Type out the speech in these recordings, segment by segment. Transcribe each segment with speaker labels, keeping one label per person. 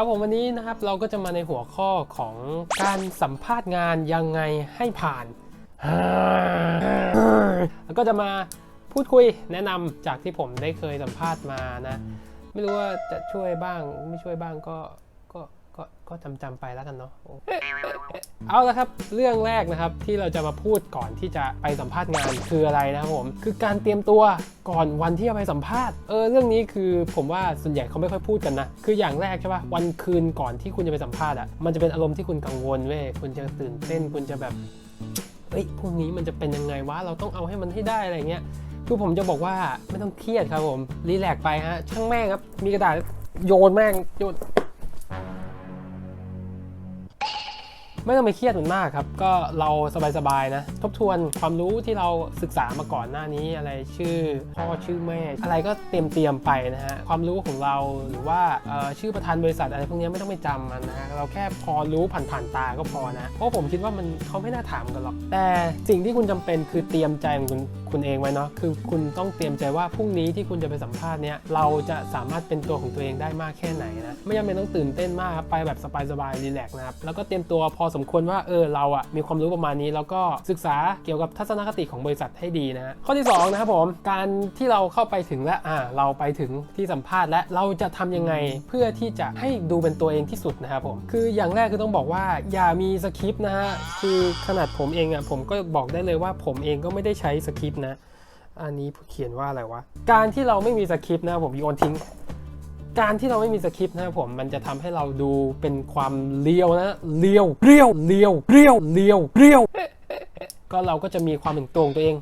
Speaker 1: ครับผมวันนี้นะครับเราก็จะมาในหัวข้อของการสัมภาษณ์งานยังไงให้ผ่าน แล้วก็จะมาพูดคุยแนะนำจากที่ผมได้เคยสัมภาษณ์มานะ ไม่รู้ว่าจะช่วยบ้างไม่ช่วยบ้างก็ ก็ก็จำจำๆไปแล้วกันเนาะเอาละครับ เรื่องแรกนะครับที่เราจะมาพูดก่อนที่จะไปสัมภาษณ์งานคืออะไรนะครับผมคือการเตรียมตัวก่อนวันที่จะไปสัมภาษณ์เออเรื่องนี้คือผมว่าส่วนใหญ่เขาไม่ค่อยพูดกันนะคืออย่างแรกใช่ปะวันคืนก่อนที่คุณจะไปสัมภาษณ์อะมันจะเป็นอารมณ์ที่คุณกังวลเว้ยคุณจะตื่นเต้นคุณจะแบบเฮ้ยพรุ่งนี้มันจะเป็นยังไงวะเราต้องเอาให้มันให้ได้อะไรเงี้ยคือผมจะบอกว่าไม่ต้องเครียดครับผมรีแลกซ์ไปฮะช่างแม่งครับมีกระดาษโยนแม่งโยน ไม่ต้องไปเครียดมันมากครับ ก็เราสบายๆนะ ทบทวนความรู้ที่เราศึกษามาก่อนหน้านี้อะไรชื่อพ่อชื่อแม่ อะไรก็เตรียมเตรียมๆไปนะฮะ ความรู้ของเราหรือว่าชื่อประธานบริษัทอะไรพวกนี้ไม่ต้องไปจำมันนะฮะเราแค่พอรู้ผ่านๆตาก็พอนะ เพราะผมคิดว่ามันเขาไม่น่าถามกันหรอก แต่สิ่งที่คุณจำเป็นคือเตรียมใจของคุณ คุณเองไว้เนาะคือคุณต้องเตรียมใจว่าพรุ่งนี้ที่คุณจะไปสัมภาษณ์เนี้ยเราจะสามารถเป็นตัวของตัวเองได้มากแค่ไหนนะไม่จำเป็นต้องตื่นเต้นมากครับไปแบบสบายๆรีแลกซ์นะครับแล้วก็เตรียมตัวพอสมควรว่าเออเราอะมีความรู้ประมาณนี้ แล้วก็ศึกษาเกี่ยวกับทัศนคติของบริษัทให้ดีนะข้อที่สองนะครับผมการที่เราเข้าไปถึงแล้วอ่าเราไปถึงที่สัมภาษณ์และเราจะทำยังไงเพื่อที่จะให้ดูเป็นตัวเองที่สุดนะครับผมคืออย่างแรกคือต้องบอกว่าอย่ามีสคริปต์นะฮะคือขนาดผมเองอะผมก็บอกได้เลยว่าผมเองก็ไม่ได้ใช้สคริปต์นะ อันนี้เขียนว่าอะไรวะ การที่เราไม่มีสคริปต์นะผมโยนทิ้ง การที่เราไม่มีสคริปต์นะผมมันจะทำให้เราดูเป็นความเลียวนะเลียวเรียวเลียวเรียวเลียวเรียว ก็เราก็จะมีความเป็นตัวของตัวเอง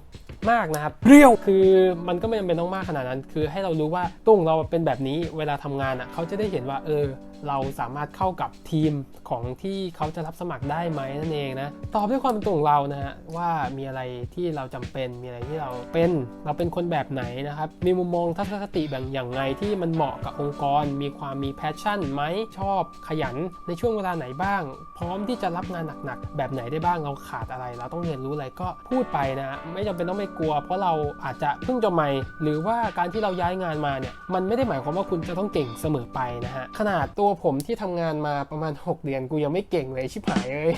Speaker 1: มากนะครับเรียวคือมันก็ไม่จำเป็นต้องมากขนาดนั้น คือให้เรารู้ว่าตุ้งเราเป็นแบบนี้เวลาทำงานอะเขาจะได้เห็นว่าเออ เราสามารถเข้ากับทีมของที่เขาจะรับสมัครได้ไหมนั่นเองนะตอบด้วยความเป็นตัวของเรานะฮะว่ามีอะไรที่เราจำเป็นมีอะไรที่เราเป็นเราเป็นคนแบบไหนนะครับมีมุมมองทัศนคติแบบอย่างไรที่มันเหมาะกับองค์กร มีความมีแพชชั่นไหมชอบขยันในช่วงเวลาไหนบ้าง พร้อมที่จะรับงานหนักๆแบบไหนได้บ้างเราขาดอะไร เราต้องเรียนรู้อะไรก็พูดไปนะไม่จำเป็นต้องไม่กลัว เพราะเราอาจจะเพิ่งจบใหม่ หรือว่าการที่เราย้ายงานมาเนี่ยมันไม่ได้หมายความว่าคุณจะต้องเก่งเสมอไปนะฮะขนาดตัวผมที่ทำงานมาประมาณ 6 เดือนกูยังไม่เก่งเลยชิบหายเลย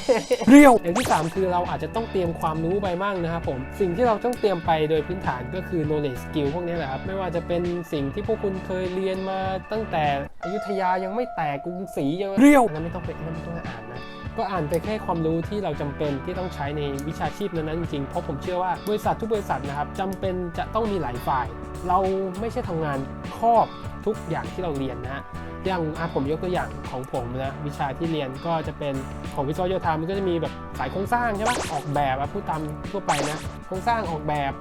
Speaker 1: เรียวอย่างที่ 3 คือเราอาจจะต้องเตรียมความรู้ไปมั่งนะครับผมสิ่งที่เราต้องเตรียมไปโดยพื้นฐานก็คือ knowledge skill พวกนี้แหละครับไม่ว่าจะเป็นสิ่งที่พวกคุณเคยเรียนมาตั้งแต่อยุธยายังไม่แตกกรุงศรียังเรียวนั้นไม่ต้องไปนั่นไม่ต้องไปอ่านนะก็อ่านไปแค่ความรู้ที่เราจำเป็นที่ต้องใช้ในวิชาชีพนั้นๆจริงๆเพราะผมเชื่อว่าบริษัททุกบริษัทนะครับจำเป็นจะต้องมีหลายฝ่าย เราไม่ใช่ทำงานครอบทุกอย่างที่เราเรียนนะฮะ อย่างผมยกตัวอย่างของผมนะวิชาที่เรียนก็จะเป็นของวิศวโยธามันก็จะมีแบบสายโครงสร้างใช่ปะออกแบบอะพูดตามทั่วไปนะโครงสร้างออกแบบ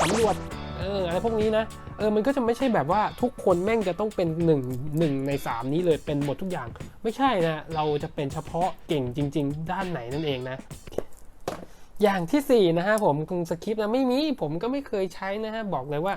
Speaker 1: สำรวจเอออะไรพวกนี้นะเออมันก็จะไม่ใช่แบบว่าทุกคนแม่งจะต้องเป็นหนึ่งหนึ่งใน 3 นี้เลยเป็นหมดทุกอย่าง ไม่ใช่นะเราจะเป็นเฉพาะเก่งจริง ๆ ด้านไหนนั่นเองนะอย่างที่4นะฮะผมคงสคริปต์นะไม่มีผมก็ไม่เคยใช้นะฮะบอกเลยว่า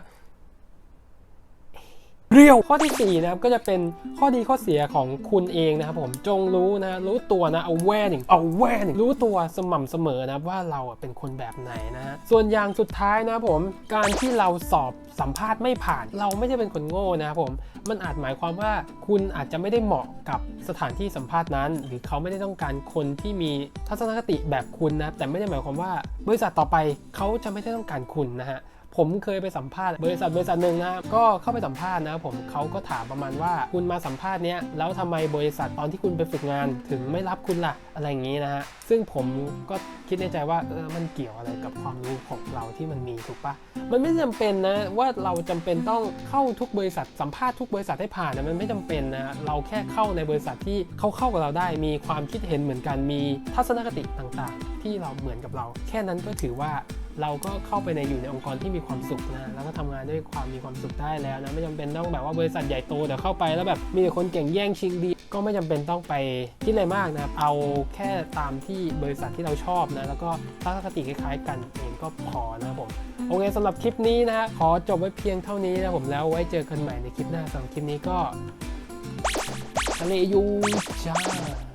Speaker 1: รียว ข้อที่ 4 นะครับ ก็จะเป็นข้อดีข้อเสียของคุณเองนะครับผมจงรู้นะ รู้ตัวนะเอาแว่หนึ่งเอาแว่หนึ่งรู้ตัวสม่ำเสมอนะว่าเราอะเป็นคนแบบไหนนะฮะส่วนอย่างสุดท้ายนะครับผมการที่เราสอบสัมภาษณ์ไม่ผ่าน เราไม่ใช่เป็นคนโง่นะครับผมมันอาจหมายความว่าคุณอาจจะไม่ได้เหมาะกับสถานที่สัมภาษณ์นั้น หรือเขาไม่ได้ต้องการคนที่มีทัศนคติแบบคุณนะแต่ไม่ได้หมายความว่า บริษัทต่อไปเขาจะไม่ได้ต้องการคุณนะฮะ ผมเคยไปสัมภาษณ์บริษัทบริษัทหนึ่งนะครับก็เข้าไปสัมภาษณ์นะครับผมเขาก็ถามประมาณว่าคุณมาสัมภาษณ์เนี้ยแล้วทำไมบริษัทตอนที่คุณไปฝึกงาน ถึงไม่รับคุณล่ะอะไรอย่างนี้นะฮะซึ่งผมก็คิดในใจว่าเออมันเกี่ยวอะไรกับความรู้ของเราที่มันมีถูกปะมันไม่จำเป็นนะว่าเราจำเป็นต้องเข้าทุกบริษัทสัมภาษณ์ทุกบริษัทให้ผ่านนะมันไม่จำเป็นนะเราแค่เข้าในบริษัทที่เขาเข้ากับเราได้ มีความคิดเห็นเหมือนกันมีทัศนคติต่างๆ ที่เราเหมือนกับเรา แค่นั้นก็ถือว่า เราก็เข้าไปในอยู่ในองค์กรที่มีความสุขนะแล้วก็ทำงานด้วยความมีความสุขได้แล้วนะไม่จำเป็นต้องแบบว่าบริษัทใหญ่โตเดี๋ยวเข้าไปแล้วแบบมีแต่คนเก่งแย่งชิงดี ก็ไม่จำเป็นต้องไปคิดอะไรมากนะครับเอาแค่ตามที่บริษัทที่เราชอบนะแล้วก็ทัศนคติคล้ายๆ กันเองก็พอนะครับผมโอเคสำหรับคลิปนี้นะฮะขอจบไว้เพียงเท่านี้นะผมแล้วไว้เจอกันใหม่ในคลิปหน้าสำหรับคลิปนี้ก็ทะเลยูจ้า